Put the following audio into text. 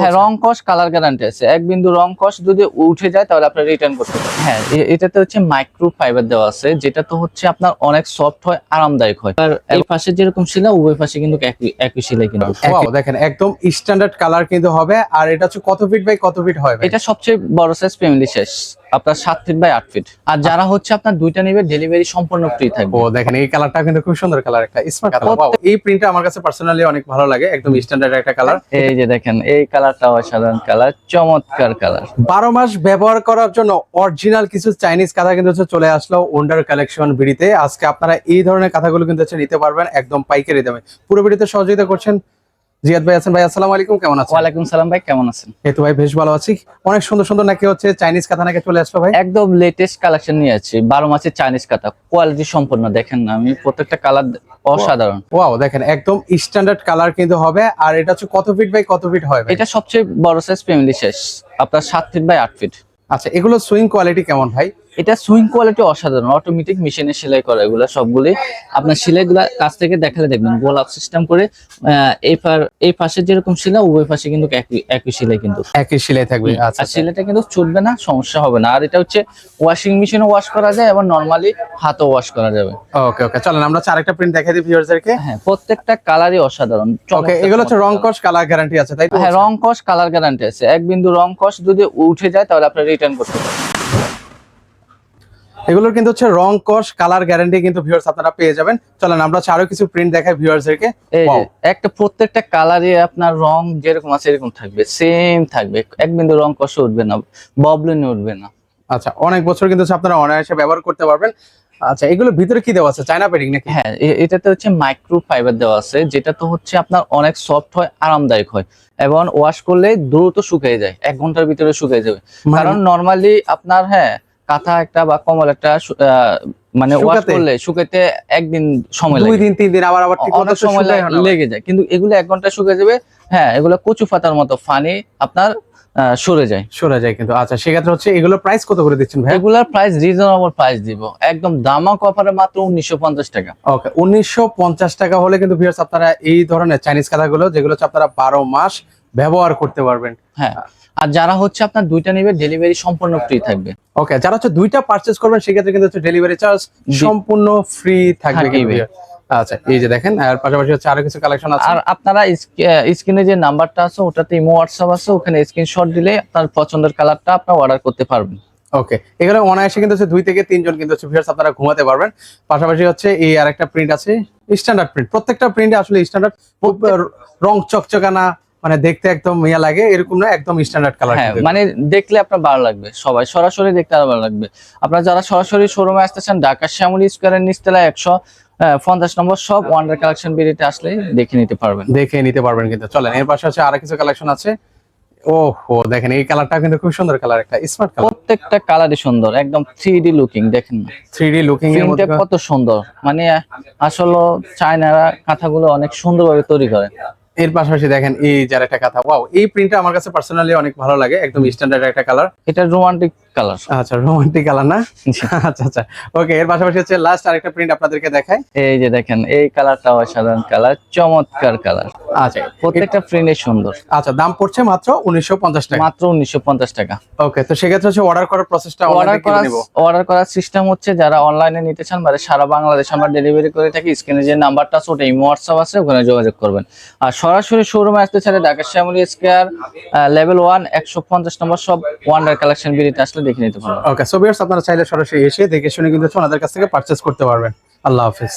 হ্যাঁ রং কস colour guarantee আছে। এক বিন্দু রং কস যদি উঠে যায় তাহলে আপনি রিটার্ন করতে পারেন হ্যাঁ এটাতে হচ্ছে মাইক্রো ফাইবার দেওয়া আছে যেটা তো হচ্ছে আপনার অনেক সফট হয় আরামদায়ক হয়। আর এই পাশে যেরকম ছিল উভয় পাশে কিন্তু একই সেলাই কিন্তু দেখেন একদম স্ট্যান্ডার্ড কালার কিন্তু হবে আর এটা হচ্ছে কত ফিট বাই কত ফিট হয় এটা সবচেয়ে বড় সাইজ ফ্যামিলি শেষ আপনার সাত ফিট বাই আট ফিট আর যারা হচ্ছে আপনার দুইটা নিবে ডেলিভারি সম্পূর্ণ ফ্রি থাকবে। ও দেখেন এই কালারটা কিন্তু খুব সুন্দর কালার একটা স্মার্ট কালার এই প্রিন্টটা আমার কাছে পার্সোনালি অনেক ভালো লাগে একদম স্ট্যান্ডার্ড একটা কালার এই যে দেখেন এই কালারটা অসাধারণ কালার চমৎকার কালার বারো মাস ব্যবহার করার জন্য অরিজিনাল কিছু চাইনিজ কাঁথা কিন্তু চলে আসলো ওন্ডার কালেকশন বিড়িতে। আজকে আপনারা এই ধরনের কাঁথাগুলো কিন্তু নিতে পারবেন একদম পাইকারি দামে। পুরো বিড়িতে সহযোগিতা করছেন জিয়াদ ভাই আছেন? ভাই আসসালামু আলাইকুম কেমন আছেন? ওয়ালাইকুম সালাম ভাই কেমন আছেন? এই তো ভাই বেশ ভালো আছি। অনেক সুন্দর সুন্দর নাকি হচ্ছে চাইনিজ কাঁথা নাকি চলে আসলো ভাই? একদম লেটেস্ট কালেকশন নিয়ে আছি। বারো মাসের চাইনিজ কাটা কোয়ালিটি সম্পূর্ণ দেখেন না আমি প্রত্যেকটা কালার অসাধারণ। ওয়াও দেখেন একদম স্ট্যান্ডার্ড কালার কিন্তু হবে। আর এটা হচ্ছে কত ফিট বাই কত ফিট হয় ভাই? এটা সবচেয়ে বড় সাইজ ফ্যামিলি শেষ আপনার সাত ফিট বাই আট ফিট আচ্ছা এগুলো সুইং কোয়ালিটি কেমন ভাই? এটা সুইং কোয়ালিটি অসাধারণ অটোমেটিক মেশিনে সেলাই করা এগুলো সবগুলি। আপনার সেলাইগুলা কাছ থেকে দেখালে দেখবেন গোলাপ সিস্টেম করে এই এই পাশে যেরকম সেলাই উভয় পাশে কিন্তু একই একই সেলাই কিন্তু। একই সেলাই থাকবে আচ্ছা আর সেলাইটা কিন্তু ছুটবে না সমস্যা হবে না। আর এটা হচ্ছে ওয়াশিং মেশিনে ওয়াশ করা যায় এবং নর্মালি হাতও ওয়াশ করা যাবে। ওকে ওকে চলেন আমরা আরেকটা প্রিন্ট দেখাই দিই ভিউয়ারদেরকে হ্যাঁ প্রত্যেকটা কালারই অসাধারণ ওকে এগুলো হচ্ছে রং কস কালার গ্যারান্টি আছে তাই তো হ্যাঁ রং কস কালার গ্যারান্টি আছে। এক বিন্দু রং কস যদি উঠে যায় তাহলে আপনি রিটার্ন করতে পারেন এগুলোর কিন্তু হচ্ছে রং কস কালার গ্যারান্টি কিন্তু ভিউয়ার্স আপনারা পেয়ে যাবেন। চলেন আমরা হচ্ছে আরও কিছু প্রিন্ট দেখাই ভিউয়ার্সদেরকে যে একটা প্রত্যেকটা কালারে আপনার রং যেরকম আছে এরকম থাকবে সেম থাকবে। এক বিন্দু রং কষ উঠবে না ববলিন উঠবে না। আচ্ছা অনেক বছর কিন্তু আপনারা অনায়াসে ব্যবহার করতে পারবেন। আচ্ছা এগুলো ভিতরে কি দেওয়া আছে? চায়না পেডিং নাকি? হ্যাঁ এটাতে হচ্ছে মাইক্রো ফাইবার দেওয়া আছে যেটা তো হচ্ছে আপনার অনেক সফট হয় আরামদায়ক হয়। এবং ওয়াশ করলে দ্রুত শুকিয়ে যায় এক ঘণ্টার ভিতরে শুকিয়ে যাবে। মানে- কারণ নর্মালি আপনার হ্যাঁ কাঁথা একটা বা কমল একটা মানে ওয়াশ করলে শুকাতে একদিন সময় লাগে। দুই দিন তিন দিন আবার আবার অনেক সময় লেগে যায়। কিন্তু এগুলো এক ঘণ্টা শুকিয়ে যাবে হ্যাঁ এগুলো কচু পাতার মতো ফানি আপনার সরে যায়। সরে যায় কিন্তু। আচ্ছা সেক্ষেত্রে হচ্ছে এগুলো প্রাইস কত করে দিচ্ছেন ভাই এগুলার প্রাইস রিজনেবল প্রাইস দিব। একদম দামা কপারে মাত্র উনিশশো পঞ্চাশ টাকা। ওকে উনিশশো পঞ্চাশ টাকা হলে কিন্তু ভিউয়ার্স আপনারা এই ধরনের চাইনিজ কাঁথাগুলো যেগুলো হচ্ছে আপনারা বারো মাস ব্যবহার করতে পারবেন। হ্যাঁ। আর যারা হচ্ছে আপনার দুইটা নেবে ডেলিভারি সম্পূর্ণ ফ্রি থাকবে। ওকে যারা হচ্ছে দুইটা পারচেজ করবেন সেক্ষেত্রে কিন্তু হচ্ছে ডেলিভারি চার্জ সম্পূর্ণ ফ্রি থাকবে। আচ্ছা এই যে দেখেন আর পাশাপাশি হচ্ছে আরও কিছু কালেকশন আছে। আর আপনারা স্ক্রিনে যে নাম্বারটা আছে ওটাতে ইমো হোয়াটসঅ্যাপ আছে ওখানে স্ক্রিনশট দিলে আপনার পছন্দের কালারটা আপনার অর্ডার করতে পারবেন। ওকে এগুলো অনায়াসে কিন্তু হচ্ছে দুই থেকে তিনজন কিন্তু হচ্ছে ভিউয়ার্স আপনারা ঘুমাতে পারবেন। পাশাপাশি হচ্ছে এই আরেকটা প্রিন্ট আছে স্ট্যান্ডার্ড প্রিন্ট প্রত্যেকটা প্রিন্টে আসলে স্ট্যান্ডার্ড রং চকচকানা মানে দেখতে একদম ইয়া লাগে এরকম না একদম স্ট্যান্ডার্ড কালার হ্যাঁ মানে দেখলে আপনার ভালো লাগবে সবাই সরাসরি দেখতে আরও ভালো লাগবে। আপনারা যারা সরাসরি শোরুমে আসতেছেন ঢাকা শ্যামলী স্কোয়ারের নিচতলা একশো পঞ্চাশ নম্বর সব ওয়ান্ডার কালেকশন বেরিয়ে আসলে দেখে নিতে পারবেন। দেখে নিতে পারবেন কিন্তু। চলেন এর পাশে হচ্ছে আরও কিছু কালেকশন আছে। ও হো দেখেন এই কালারটা কিন্তু খুব সুন্দর কালার একটা স্মার্ট কালার প্রত্যেকটা কালারই সুন্দর একদম থ্রি ডি লুকিং দেখেন। না থ্রি ডি লুকিং এর মধ্যে কত সুন্দর মানে আসলে চায়নারা কাঁথাগুলো অনেক সুন্দরভাবে তৈরি করে। এর পাশাপাশি দেখেন এই যার একটা কথা। ওয়াও এই প্রিন্টটা আমার কাছে পার্সোনালি অনেক ভালো লাগে একদম স্ট্যান্ডার্ড একটা কালার এটা রোমান্টিক কালার আচ্ছা রোমান্টিক কালার না? আচ্ছা আচ্ছা। ওকে এর পাশাপাশি হচ্ছে লাস্ট আরেকটা প্রিন্ট আপনাদেরকে দেখাই। এই যে দেখেন এই কালারটা অসাধারণ কালার চমৎকার কালার আচ্ছা প্রত্যেকটা প্রিন্টে সুন্দর। আচ্ছা দাম পড়ছে মাত্র উনিশশো পঞ্চাশ টাকা। মাত্র উনিশশো পঞ্চাশ টাকা। ওকে তো সেক্ষেত্রে হচ্ছে অর্ডার করার প্রসেসটা অর্ডার অর্ডার করার অর্ডার করার সিস্টেম হচ্ছে যারা অনলাইনে নিতে চান মানে সারা বাংলাদেশ আমরা ডেলিভারি করে থাকি স্ক্রিনে যে নাম্বারটা আছে ওটা ইমো হোয়াটসঅ্যাপ আছে ওখানে যোগাযোগ করবেন। আর সরাসরি শোরুমে আসতে চাইলে Dhaka Shyamoli square level one একশো পঞ্চাশ নম্বর সব ওয়ান্ডার কালেকশন বিরিতে আসলে দেখে নিতে পারবেন। ওকে সো ভিউয়ার্স আপনারা চাইলে সরাসরি এসে দেখে শুনে কিন্তু আমাদের কাছ থেকে পারচেজ করতে পারবেন। আল্লাহ হাফেজ।